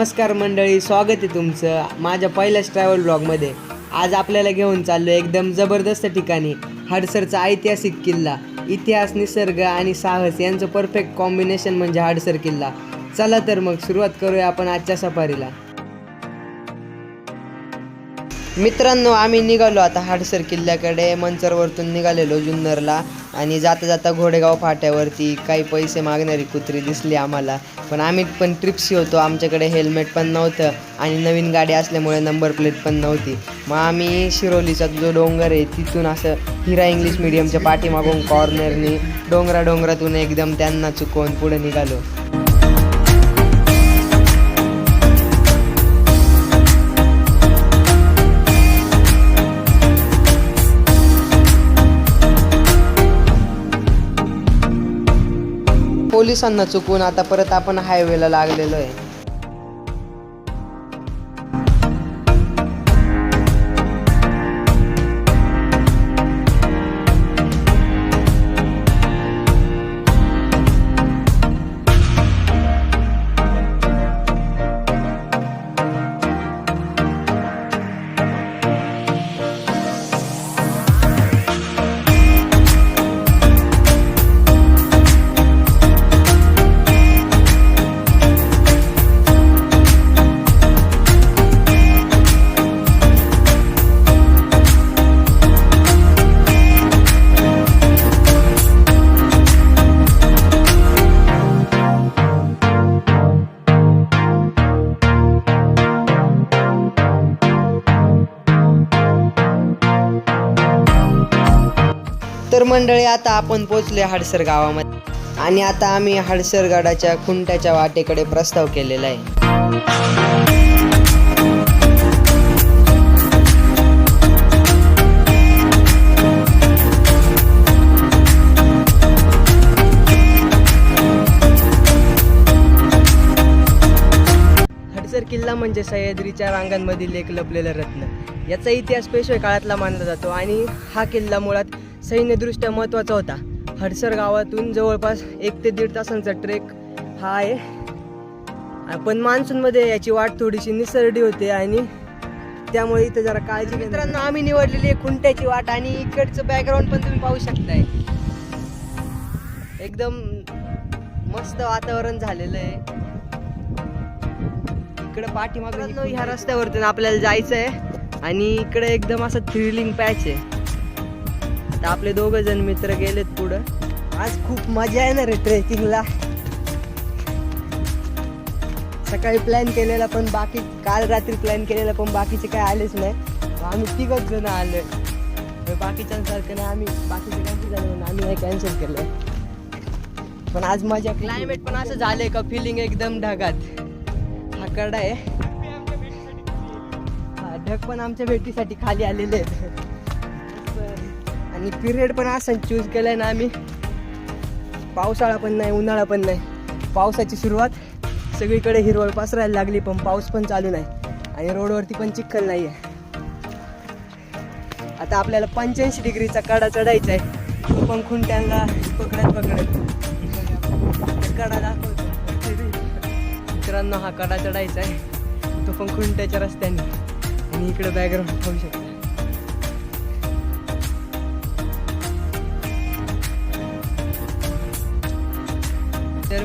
नमस्कार मंडळी स्वागत आहे तुमचं माझ्या पहिल्याच ट्रॅव्हल ब्लॉगमध्ये आज आपल्याला घेऊन चाललो एकदम जबरदस्त ठिकाणी हडसरचा ऐतिहासिक किल्ला. इतिहास निसर्ग आणि साहस यांचं परफेक्ट कॉम्बिनेशन म्हणजे हडसर किल्ला. चला तर मग सुरुवात करूया आपण आजच्या सफारीला. मित्रांनो आम्ही निघालो आता हाडसर किल्ल्याकडे मंचरवरतून निघालेलो जुन्नरला. आणि जाता जाता घोडेगाव फाट्यावरती काही पैसे मागणारी कुत्री दिसली आम्हाला. पण आम्ही पण ट्रिप्सी होतो. आमच्याकडे हेल्मेट पण नव्हतं आणि नवीन गाडी असल्यामुळे नंबर प्लेट पण नव्हती. मग आम्ही शिरोलीचा जो डोंगर आहे तिथून असं हिरा इंग्लिश मिडियमच्या पाठीमागून कॉर्नरनी डोंगरा डोंगरातून एकदम त्यांना चुकवून पुढे निघालो. पोलिसांना चुकवून आता परत आपण हायवेला लागलेलो आहे. तर मंडळी आता आपण पोचले हडसर गावामध्ये. आणि आता आम्ही हाडसर गडाच्या खुंट्याच्या वाटेकडे प्रस्ताव केलेला आहे. हडसर किल्ला म्हणजे सह्याद्रीच्या रांगांमधील एक लपलेलं रत्न. याचा इतिहास पेशवे काळातला मानला जातो आणि हा किल्ला मुळात सैन्यदृष्ट्या महत्त्वाचा होता. हडसर गावातून जवळपास एक ते दीड तासांचा ट्रेक हा आहे. पण मान्सूनमध्ये याची वाट थोडीशी निसरडी होते आणि त्यामुळे इथं जरा काळजी मित्रांनो आम्ही निवडलेली आहे खुंट्याची वाट आणि इकडचं बॅकग्राऊंड पण तुम्ही पाहू शकताय. एकदम मस्त वातावरण झालेलं आहे. इकडे पाठीमागून ह्या रस्त्यावरतून आपल्याला जायचं आहे आणि इकडे एकदम असं थ्रिलिंग पॅच आहे. आता आपले दोघ जण मित्र गेलेत पुढं. आज खूप मजा येणार आहे ट्रेकिंगला सकाळी प्लॅन केलेला पण बाकी काल रात्री प्लॅन केलेला पण बाकीचे काय आलेच नाही. आम्ही तिघच जण आलोय. बाकीच्यांसारखं नाही आम्ही बाकीचे कॅन्सल झाले आम्ही नाही कॅन्सल केलं पण आज मजा क्लायमेट पण असं झालंय का फिलिंग एकदम ढगात. हा कडा आहे. हा ढग पण आमच्या भेटीसाठी खाली आलेले आहेत. आणि पिरियड पण असं चूज केलंय ना आम्ही. पावसाळा पण नाही उन्हाळा पण नाही. पावसाची सुरुवात सगळीकडे हिरवळ पसरायला लागली पण पाऊस पण चालू नाही. आणि रोडवरती पण चिखल नाही आहे आता आपल्याला पंच्याऐंशी डिग्रीचा कडा चढायचा आहे तो पण खुंट्यांना पकडत पकडत. कडा दाखवतो मित्रांनो हा कडा चढायचा आहे तो पण खुंट्याच्या रस्त्याने. आणि इकडे बॅकग्राऊंड पाहू शकतो.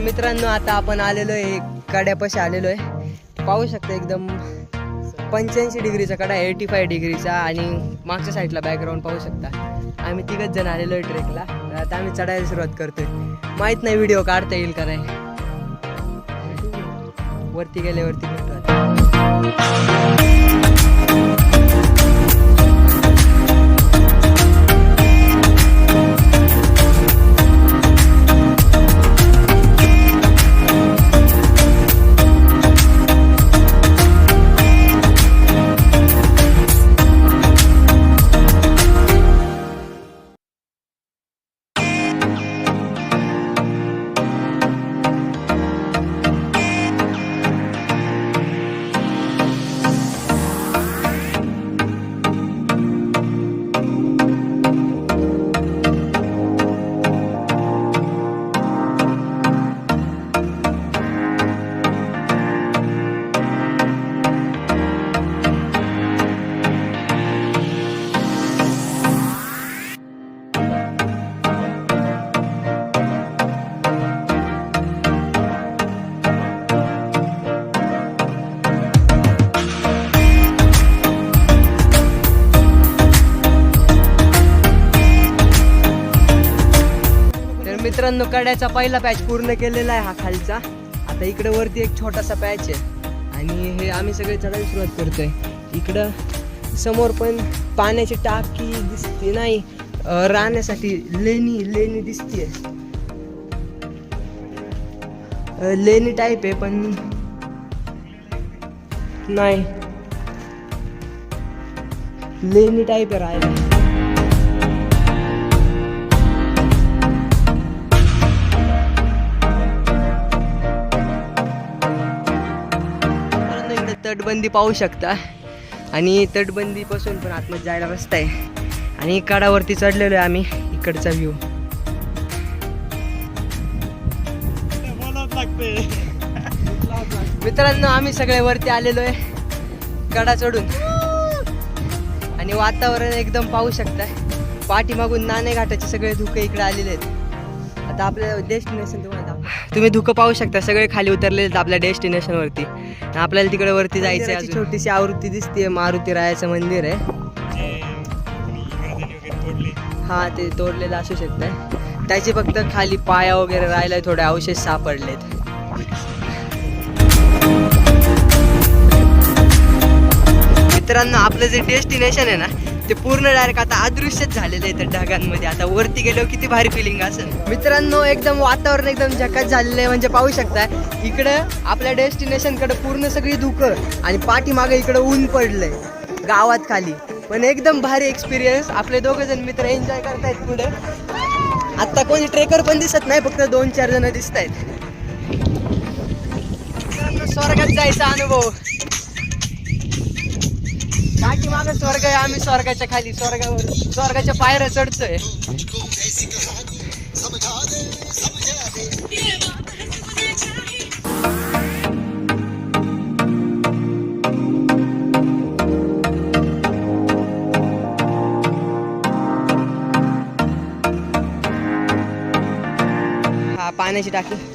मित्रांनो आता आपण आलेलो आहे कड्यापाशी आलेलो आहे पाहू शकता एकदम पंच्याऐंशी डिग्रीचा कडा एटी फाय डिग्रीचा आणि मागच्या साईडला बॅकग्राऊंड पाहू शकता. आम्ही तिघच जण आलेलो आहे ट्रेकला आता आम्ही चढायला सुरुवात करतोय. माहीत नाही व्हिडिओ काढता येईल का नाही. वरती गेल्यावरती भेटतो कड्याचा पहिला पॅच पूर्ण केलेला आहे हा खालचा. आता इकडे वरती एक छोटासा पॅच आहे. आणि हे आम्ही सगळे चढायला सुरुवात करतोय. इकडं समोर पण पाण्याची टाकी दिसते नाही. राहण्यासाठी लेणी लेणी दिसते लेणी टाईप आहे पण नाही. लेणी टाईप आहे राहायला. तटबंदी पाहू शकता. आणि तटबंदीपासून पण आतमध्ये जायला रस्ता आहे. आणि कडावरती चढलेलो आहे आम्ही इकडचा व्ह्यू मित्रांनो आम्ही सगळे वरती आलेलो आहे कडा चढून. आणि वातावरण एकदम पाहू शकता. पाठीमागून नाणे घाटाचे सगळे धुके इकडे आलेले आहेत. आता आपल्या डेस्टिनेशन तुम्हाला तुम्ही धुकं पाहू शकता सगळे खाली उतरलेले आपल्या डेस्टिनेशन वरती. आणि आपल्याला तिकडे वरती जायचं आहे छोटीशी आवृत्ती दिसते मारुती रायाचं मंदिर आहे. हा ते तोडलेलं असू शकतं त्याचे फक्त खाली पाया वगैरे राहिला थोडे अवशेष सापडलेत. मित्रांनो आपलं जे डेस्टिनेशन आहे ना ते पूर्ण डायरेक्ट आता अदृश्यच झालेलं आहे त्या ढगांमध्ये. आता वरती गेलो किती भारी फिलिंग असेल मित्रांनो एकदम वातावरण एकदम झकात झालेलं आहे. म्हणजे पाहू शकताय इकडं आपल्या डेस्टिनेशनकडे पूर्ण सगळी धुकं आणि पाठीमागे इकडं ऊन पडलंय. गावात खाली. पण एकदम भारी एक्सपिरियन्स आपले दोघं जण मित्र एन्जॉय करतायत पुढे. आता कोणी ट्रेकर पण दिसत नाही फक्त दोन चार जण दिसत आहेत स्वर्गात जायचा अनुभव. पाठी माग स्वर्ग आहे आम्ही स्वर्गाच्या खाली स्वर्गावर स्वर्गाच्या पायऱ्या चढतोय. हा पाण्याची टाकी.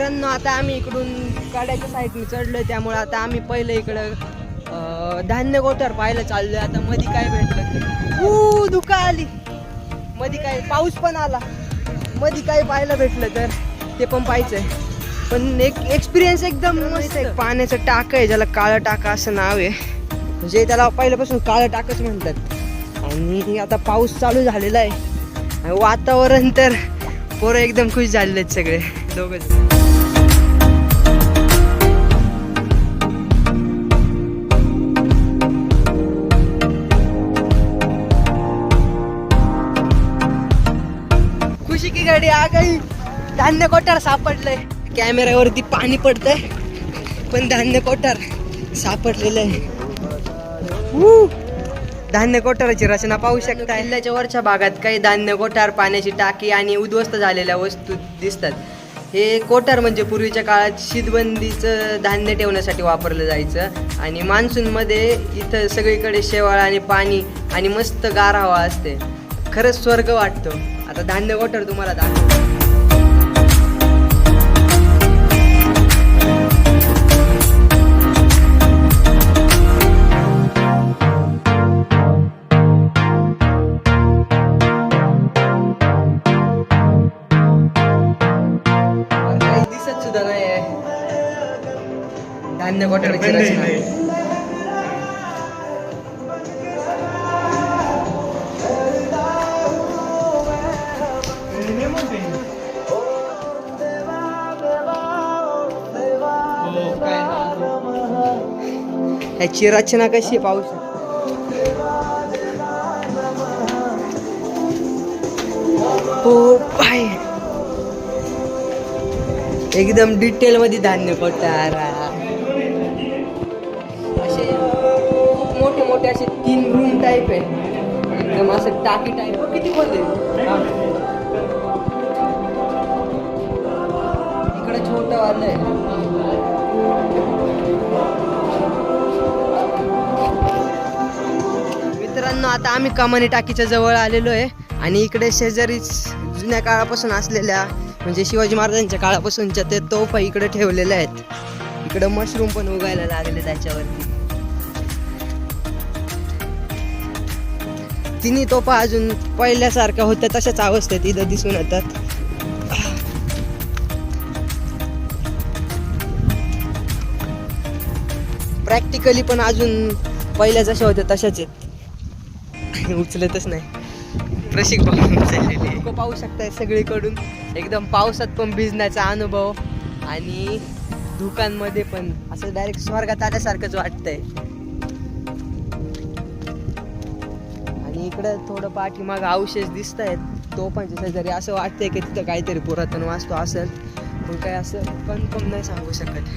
मित्रांनो आता आम्ही इकडून काड्याच्या साईडने चढलोय त्यामुळे आता आम्ही पहिलं इकडं धान्य गोठर पाहायला चाललोय. आता मधी काय भेटलं? ऊ धुका आली. मधी काय पाऊस पण आला. मधी काय पाहायला भेटलं तर ते पण पाहायचंय. पण एक एक्सपिरियन्स एकदम मस्त आहे. पाण्याचं टाक आहे ज्याला काळं टाका असं नाव आहे. म्हणजे त्याला पहिल्यापासून काळं टाकच म्हणतात. आणि आता पाऊस चालू झालेला आहे. वातावरण तर पोरं एकदम खुश झालेले आहेत सगळे दोघं गाडी आ गई धान्य कोठार सापडलंय. कॅमेऱ्यावरती पाणी पडतंय पण धान्य कोठार सापडलेलं आहे! धान्य कोठाराची रचना पाहू शकता किल्ल्याच्या वरच्या भागात काही धान्य कोठार पाण्याची टाकी आणि उद्ध्वस्त झालेल्या वस्तू दिसतात. हे कोठार म्हणजे पूर्वीच्या काळात शीतबंदीचं धान्य ठेवण्यासाठी वापरलं जायचं आणि मान्सूनमध्ये इथं सगळीकडे शेवाळ आणि पाणी आणि मस्त गार हवा असते. खरंच स्वर्ग वाटतो. आता धान्य कोठार तुम्हाला दाखव काही दिसत सुद्धा नाही धान्य कोठाराची रचना ह्याची रचना कशी आहे पाहू शकता हो पाय एकदम डिटेल मध्ये धान्य कोठार असे खूप मोठे मोठे असे तीन रूम टाईप आहे एकदम असं टाकी टाईप किती खोल इकडे छोटं वालं आहे. आता आम्ही कमानी टाकीच्या जवळ आलेलो आहे. आणि इकडे शेजारीच जुन्या काळापासून असलेल्या म्हणजे शिवाजी महाराजांच्या काळापासूनच्या ते तोफा इकडे ठेवलेल्या आहेत. इकडे मशरूम पण उगायला लागले त्याच्यावरती. तिन्ही तोफा अजून पहिल्यासारख्या होत्या तशाच अवस्थेत इथं दिसून येतात. प्रॅक्टिकली पण अजून पहिल्या जशा होत्या तशाच आहेत. उचलतच नाही. प्रशिक बघून लोक पाहू शकताय सगळीकडून. एकदम पावसात पण भिजण्याचा अनुभव आणि धुकांमध्ये पण असं डायरेक्ट स्वर्गात आल्यासारखंच वाटतंय. आणि इकडं थोडं पाठीमाग अवशेष दिसत आहेत तो पण शेजारी असं वाटतंय की तिथं काहीतरी पुरातन वाचतो असेल पण काय असं कन्फर्म नाही सांगू शकत.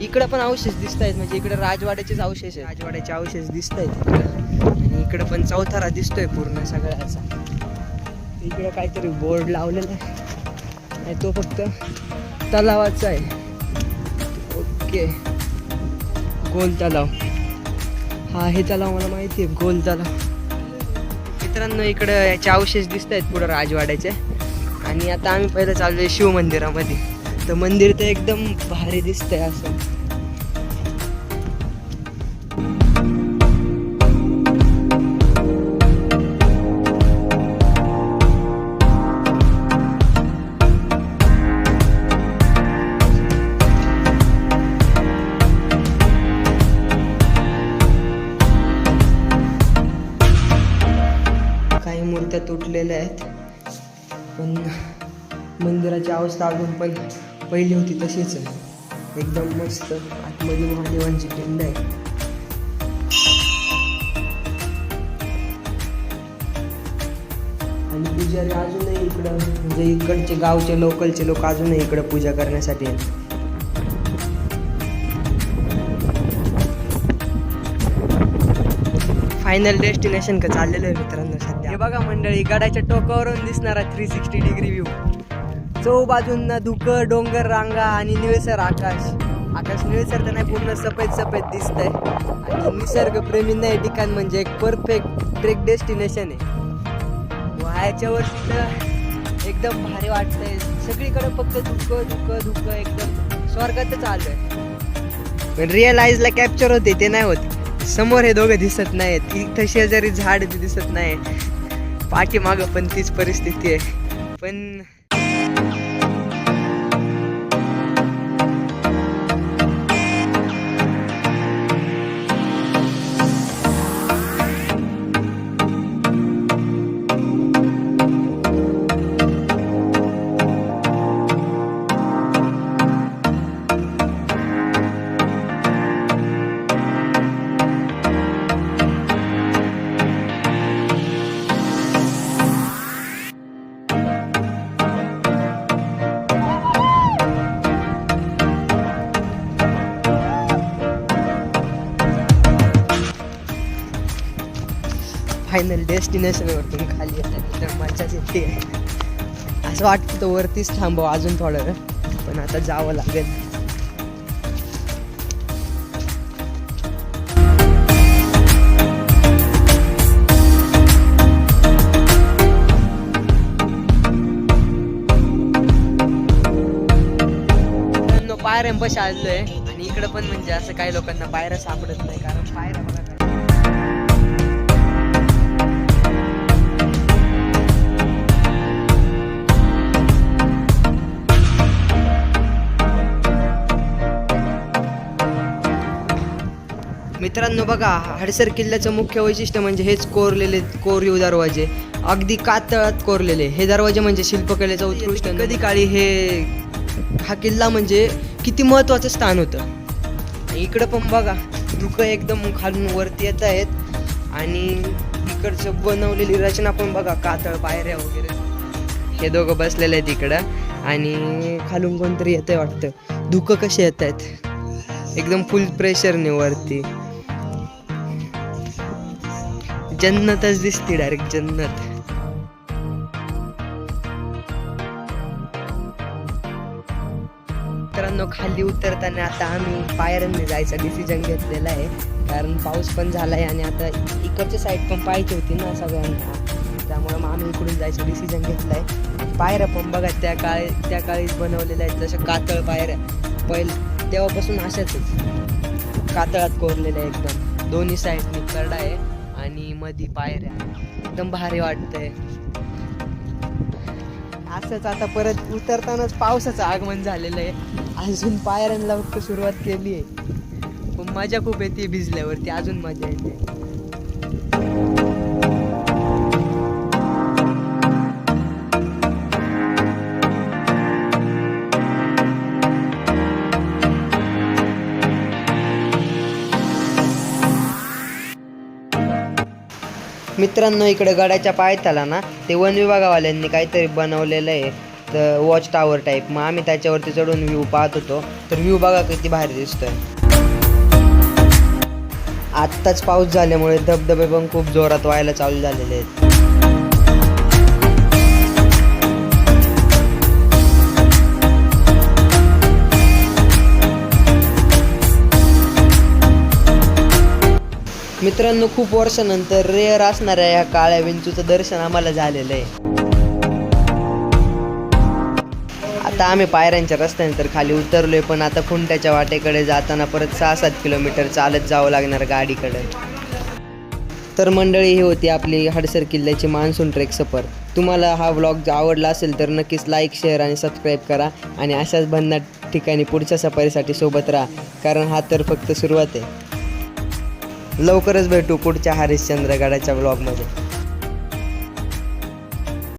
इकडं पण अवशेष दिसत आहेत म्हणजे इकडे राजवाड्याचेच अवशेष आहे राजवाड्याचे अवशेष दिसत आहेत आणि इकडं पण चौथारा दिसतोय पूर्ण सगळ्याचा. इकडं काहीतरी बोर्ड लावलेला आहे. आणि तो फक्त तलावाचा आहे. ओके. गोल तलाव. हा हे तलाव मला माहिती आहे गोल तलाव. मित्रांनो इकडं याचे अवशेष दिसत आहेत पुढं राजवाड्याचे. आणि आता आम्ही पहिलं चाललोय शिव मंदिरामध्ये तर मंदिर तर एकदम भारी दिसतंय असं. काही मूर्त्या तुटलेल्या आहेत. पण मंदिराची अवस्था अजून पण पहिली होती तशीच आहे. एकदम मस्त आतमध्ये महादेवांची पिंड आहे. आणि पुजारी अजूनही इकडं म्हणजे इकडचे गावचे लोकलचे लोक अजूनही इकडं पूजा करण्यासाठी आहेत. फायनल डेस्टिनेशन का चाललेलं आहे मित्रांनो सध्या. हे बघा मंडळी गडाच्या टोकावरून दिसणारा थ्री सिक्स्टी डिग्री व्ह्यू चौ धुकं डोंगर रांगा आणि निळसर आकाश. आकाश निळसर तर नाही पूर्ण सफेद सफेद दिसतंय. आणि निसर्गप्रेमींना हे ठिकाण म्हणजे एक परफेक्ट ट्रेक डेस्टिनेशन आहे. व्हायच्यावरती तर एकदम भारी वाटतंय. सगळीकडे फक्त धुकं धुकं धुकं एकदम स्वर्गातच आहे पण रिअलाइजला कॅप्चर होते ते नाही होत. समोर हे दोघं दिसत नाहीत. इथं शेजारी झाड दिसत नाही पाठीमागं पण तीच परिस्थिती आहे. पण फायनल डेस्टिनेशनवरतून खाली येतात. तर मजाच येते असं वाटतं तर वरतीच थांबव अजून थोडं. वेळ. पण आता जावं लागेल. मित्रांनो, आलेलो आहे आणि इकडं पण म्हणजे असं काही लोकांना पायऱ्या सापडत नाही कारण पायऱ्या मित्रांनो बघा हडसर किल्ल्याचं मुख्य वैशिष्ट्य म्हणजे हेच कोरलेले कोरीव दरवाजे. अगदी कातळात कोरलेले. हे दरवाजे म्हणजे शिल्पकलेचा उत्कृष्ट कधी काळी हे हा किल्ला म्हणजे किती महत्त्वाचं स्थान होतं. इकडं पण बघा धुकं एकदम खालून वरती येत आहेत. आणि इकडचं बनवलेली रचना पण बघा कातळ पायऱ्या वगैरे. हे दोघं बसलेले आहेत इकडं. आणि खालून कोणतरी येत आहे वाटतं. धुकं कसे येत आहेत? एकदम फुल प्रेशरने वरती. जन्नतच दिसते डायरेक्ट जन्नत. मित्रांनो खाली उतरताना आता आम्ही पायऱ्यांनी जायचा डिसिजन घेतलेला आहे. कारण पाऊस पण झाला आहे आणि आता इकडची साईड पण पाहिजे होती ना सगळ्यांना. त्यामुळे मग आम्ही इकडून जायचं डिसिजन घेतलं आहे पायऱ्या पण बघा त्या काळी त्या काळीच बनवलेल्या आहेत. जशा कातळ पायऱ्या. पहिले तेव्हापासून अशाच कातळात कोरलेल्या एकदम. दोन्ही साईडनी करडा आहे. मधी मध्ये पायऱ्या. एकदम भारी वाटतंय. असंच आता परत उतरतानाच पावसाचं आगमन झालेलं आहे. अजून पायऱ्यांना फक्त सुरुवात केली आहे पण मजा खूप येते भिजल्यावरती. अजून मजा येते. मित्रांनो इकडे गडाच्या पायथ्याला ना ते वन विभागावाल्यांनी काहीतरी बनवलेलं आहे. तर वॉच टावर टाईप मग आम्ही त्याच्यावरती चढून व्ह्यू पाहत होतो. तर व्ह्यू बघा किती भारी दिसतोय. आत्ताच पाऊस झाल्यामुळे धबधबे पण खूप जोरात व्हायला चालू झालेले आहेत. मित्रांनो खूप वर्षानंतर रेअर असणाऱ्या या काळ्या विंचूचं दर्शन आम्हाला झालेलं आहे. आता आम्ही पायऱ्यांच्या रस्त्याने तर खाली उतरलोय पण आता खुंट्याच्या वाटेकडे जाताना परत सहा सात किलोमीटर चालत जावं लागणार गाडीकडे. तर मंडळी ही होती आपली हडसर किल्ल्याची मान्सून ट्रेक सफर. तुम्हाला हा व्लॉग आवडला असेल तर नक्कीच लाईक शेअर आणि सबस्क्राईब करा आणि अशाच भन्नाट ठिकाणी पुढच्या सफारीसाठी सोबत राहा कारण हा तर फक्त सुरुवात आहे. लवकरच भेटू पुढच्या हरिश्चंद्रगडाच्या ब्लॉगमध्ये